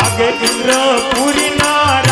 લાગે ઇન્દ્રપુરી નારા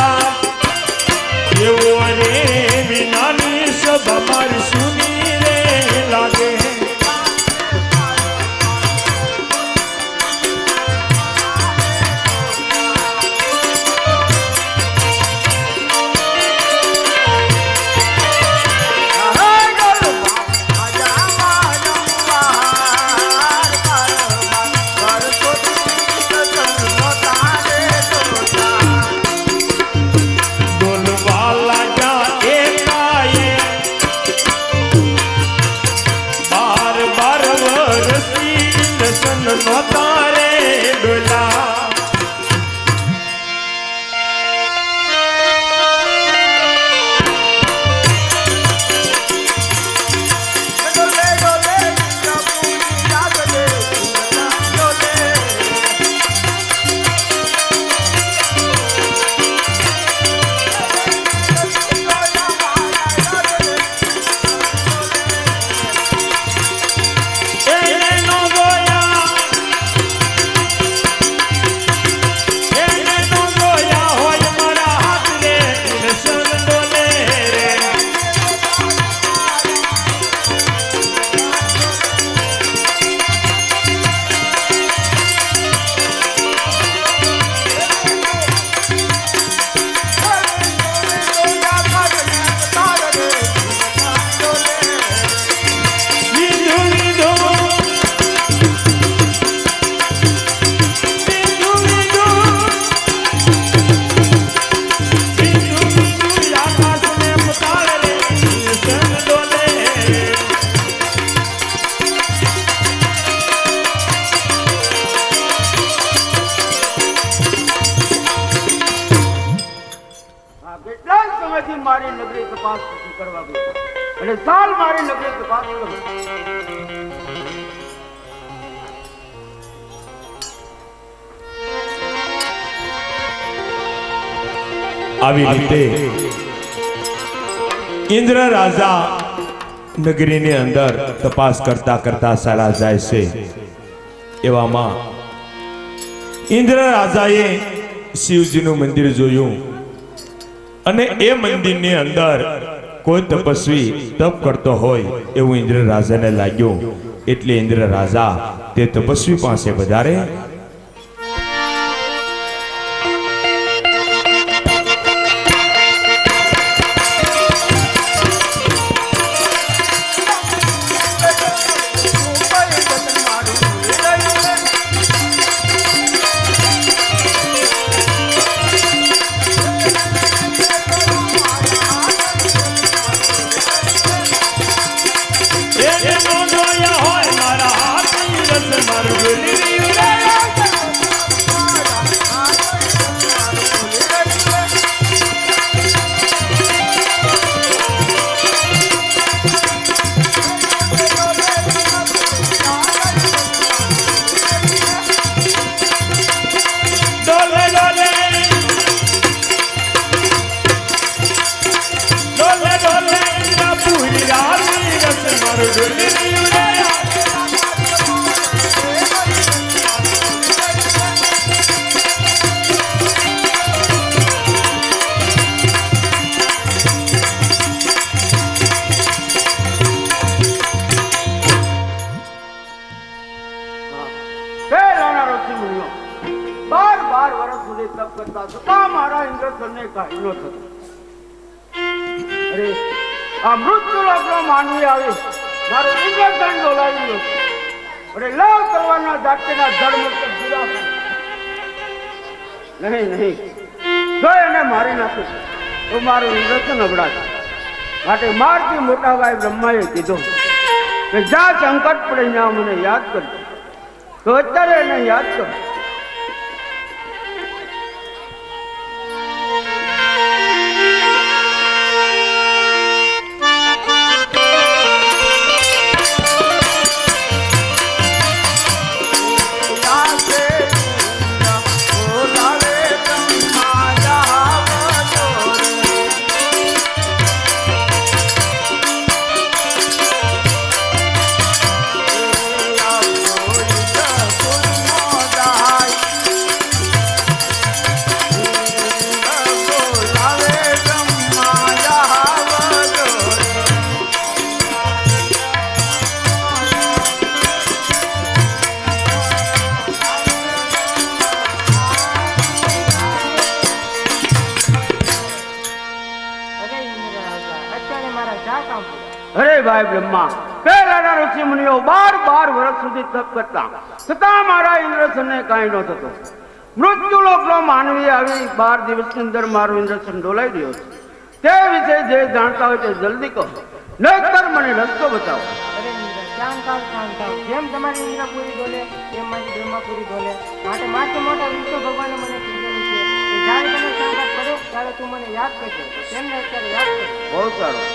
આવી રીતે ઇન્દ્ર રાજા નગરીની અંદર તપાસ કરતા કરતા સારા જાય છે. એવામાં ઇન્દ્ર રાજાએ શિવજીનું મંદિર જોયું અને એ મંદિરની અંદર કોઈ તપસ્વી તપ કરતો હોય એવું ઇન્દ્ર રાજાને લાગ્યું. એટલે ઇન્દ્ર રાજા તે તપસ્વી પાસે વધારે બાર વર્ષ સુધી તપ કરતા છતાં મારા ઇન્દ્રસનને કાંઈ ન થતું. આ મૃત્યુ લોકનો માનવી આવી. મારો ઇન્દ્રધન ડોલાવી ગયો અરે, લવ કરવાના જાતિના મુક્ત જુદા નહીં નહીં. જો એને મારી નાખું, તો મારું ઇન્દ્રસન અબડાશે. માટે મારથી મોટા ભાઈ બ્રહ્માએ કીધું કે જ્યાં સંકટ પડે મને યાદ કરજો. તો અત્યારે એને યાદ કરો. બ્રહ્મા. પહેલાના ઋષિ મુનિઓ બાર બાર વર્ષ સુધી તપ કરતા. છતાં મારા ઇન્દ્રસનને કાંઈ ન થતો. મૃત્યુ લોકનો માનવી આવી બાર દિવસની અંદર મારું ઇન્દ્રસન ડોલાઈ ગયો છે. તે વિશે જે જાણતા હોય તે જલ્દી કહો. નહીતર મને રસ્તો બતાવો. જેમ તમારી ઇન્દ્રપુરી ડોલે તેમ મારી બ્રહ્માપુરી ડોલે માટે માથે મોટા વિષ્ણુ ભગવાને મને કીધેલું છે. જ્યારે તમે ત્યારે તું મને યાદ કરજે. તેમને અત્યારે યાદ કરજે. બહુ સારું.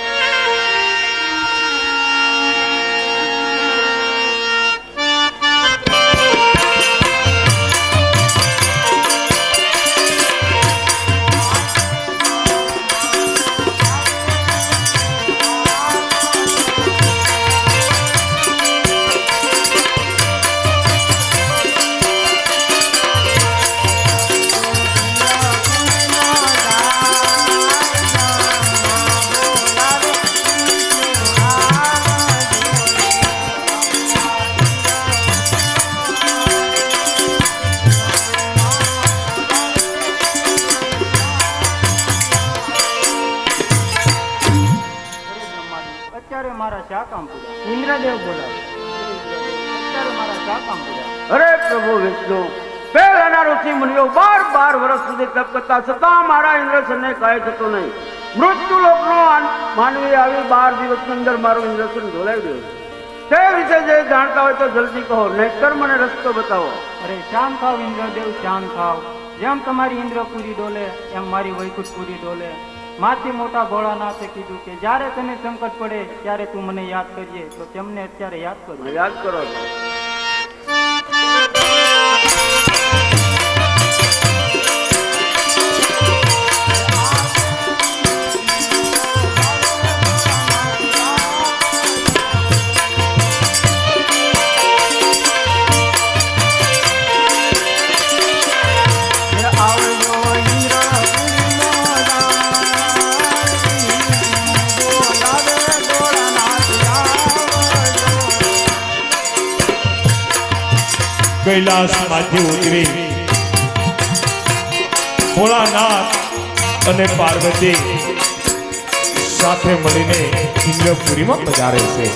વર્ષ સુધી તપ કરતા છતાં મારા ઇન્દ્રસનને કહે થતું નહીં. મૃત્યુ લોકનો માનવી આવી બાર દિવસની અંદર મારું ઇન્દ્રસન ઢોલાઈ ગયું તે વિશે જે જાણતા હોય તો જલ્દી કહો નહીતર મને રસ્તો બતાવો. અરે શાંત થાવ ઇન્દ્રદેવ શાંત થાવ. જેમ તમારી ઇન્દ્રપુરી ડોલે એમ મારી વૈકુંઠપુરી ડોલે. માથી મોટા ભોળાનાથે કીધું કે જ્યારે તને સંકટ પડે ત્યારે તું મને યાદ કરીએ. તો તેમને અત્યારે યાદ કરો. યાદ કરો. કૈલાસમાંથી ઉતરી. ભોળાનાથ અને પાર્વતી સાથે મળીને ઇન્દ્રપુરીમાં પધારે છે.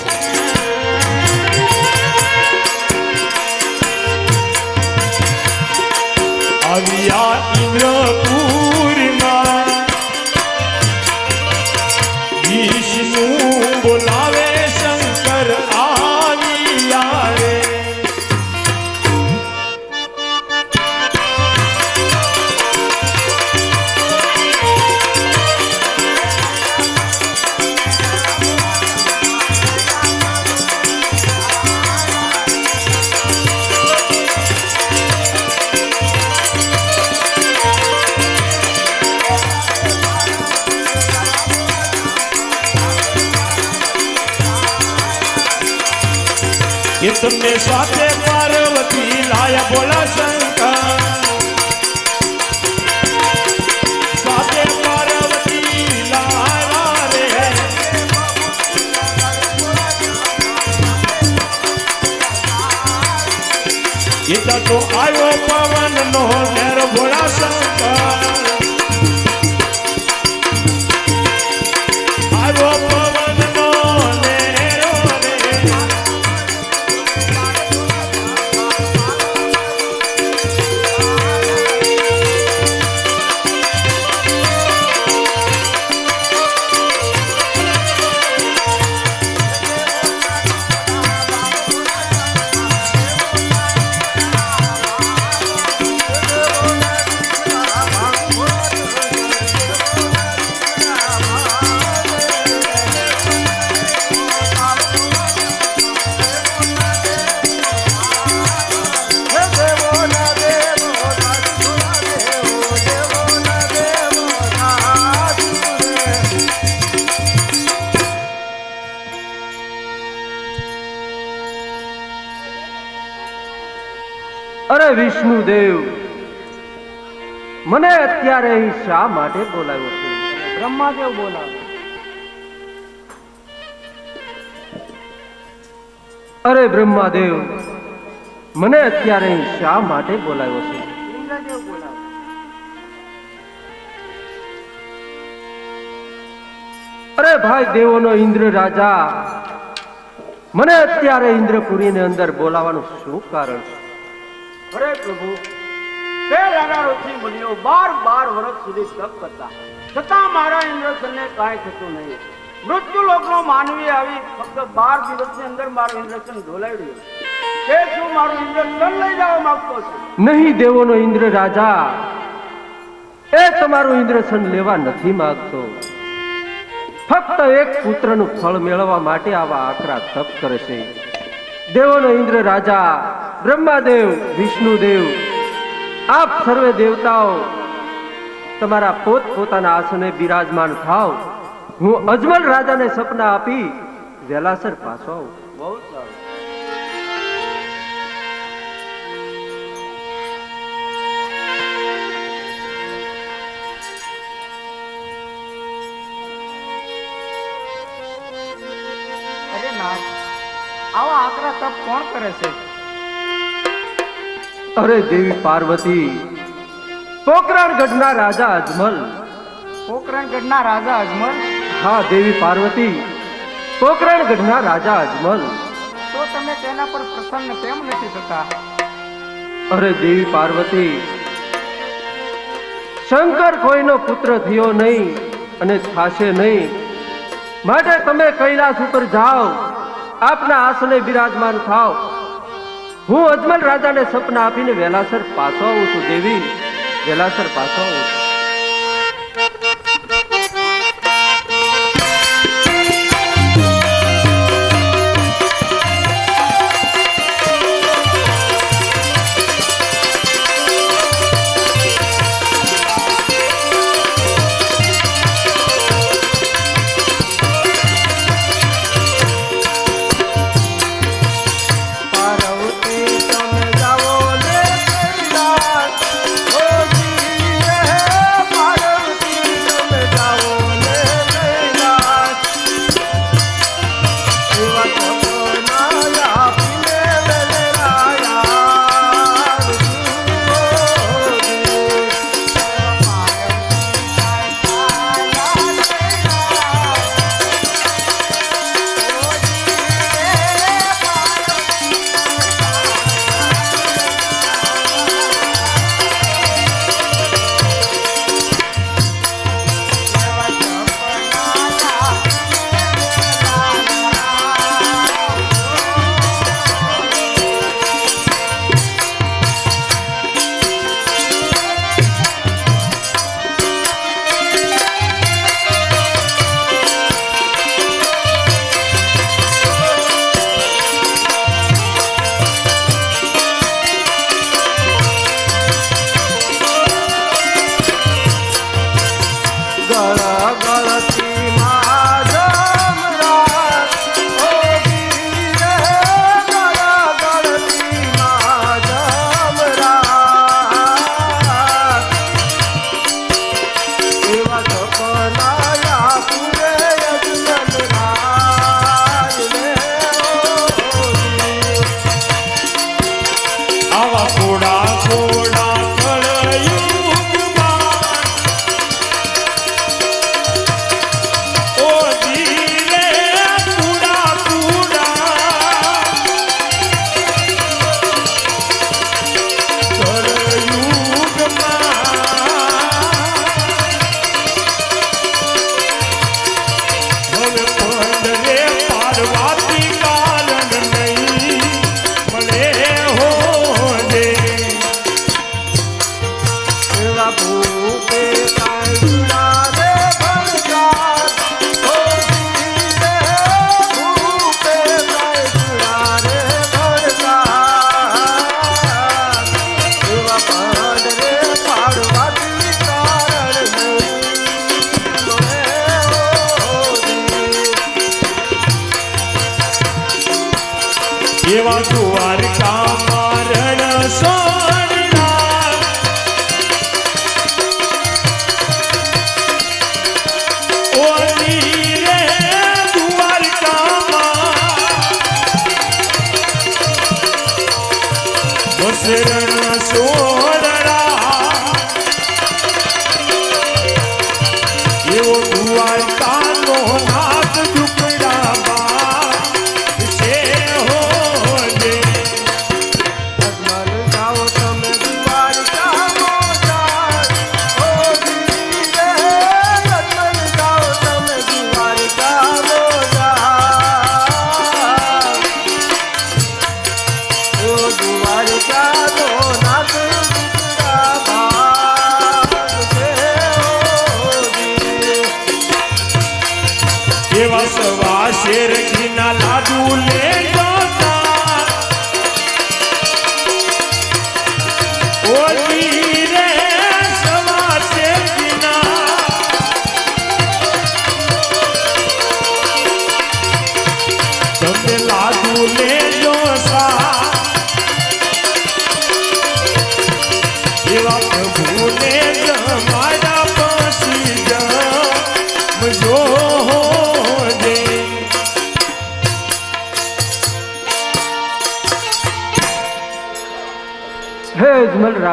આવ્યા ઇન્દ્રપુરીમાં એ તમને સાથે પાર્વતી લાયા બોલા શંકર. સાથે પાર્વતી લાયા રે. એ તો આવ્યો પવન નો ઘેર ભોળા શંકર. વિષ્ણુદેવ. મને અત્યારે શા માટે બોલાવ્યો છે? બ્રહ્માદેવ બોલાવ્યો અરે બ્રહ્માદેવ મને અત્યારે શા માટે બોલાવ્યો છે? અરે ભાઈ દેવોનો ઇન્દ્ર રાજા મને અત્યારે ઇન્દ્રપુરીની અંદર બોલાવાનું શું કારણ છે? અરે પ્રભુ તે રાજા મુનિઓ બાર બાર વર્ષ સુધી તપ કરતા. છતાં મારા ઇન્દ્રસનને કાંઈ થતું નહીં. મૃત્યુ લોકનો માનવી આવી ફક્ત બાર દિવસની અંદર મારું ઇન્દ્રસન ઢોલાઈ રહ્યું. તે શું મારું ઇન્દ્રસન લઈ જવા માંગતો છે? નહીં દેવોનો ઇન્દ્ર રાજા, એ તમારું ઇન્દ્રસન લેવા નથી માંગતો. ફક્ત એક પુત્રનું ફળ મેળવવા માટે આવા આકરા તપ કરે છે. દેવોનો ઇન્દ્ર રાજા બ્રહ્માદેવ, વિષ્ણુદેવ, આપ સર્વે દેવતાઓ, તમારા પોત પોતાના આસને બિરાજમાન થાવ. હું અજમલ રાજાને સપના આપી વેલાસર પાછો આવું. બહુ સારું. આવા આકરા તપ કોણ કરે છે? અરે દેવી પાર્વતી પોકરણગઢના રાજા અજમલ. પોકરણગઢના રાજા અજમલ? હા દેવી પાર્વતી પોકરણગઢના રાજા અજમલ. તો તમે તેના પર પ્રસન્ન કેમ નથી થતા? અરે દેવી પાર્વતી શંકર કોઈનો પુત્ર થયો નહીં અને થાશે નહીં. માટે તમે કૈલાસ ઉપર જાઓ આપના આસને બિરાજમાન થાઓ. હું અજમલ રાજાને સપના આપીને વેલાસર પાછો આવું છું દેવી. વેલાસર પાછો આવું છું.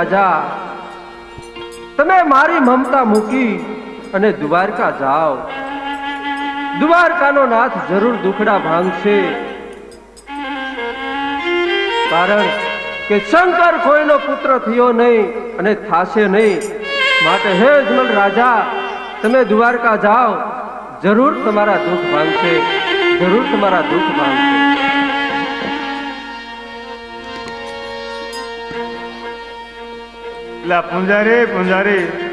રાજા, તમે મારી મમતા મૂકી અને દ્વારકા જાઓ. દ્વારકાનો નાથ જરૂર દુખડા ભાંગશે. કારણ કે શંકર કોઈનો પુત્ર થયો નહીં અને થાશે નહીં. માટે હે જમલ રાજા, તમે દ્વારકા જાઓ. જરૂર તમારા દુઃખ ભાંગશે. જરૂર તમારા દુઃખ ભાંગશે. એટલે પૂંજારી પૂંજારી.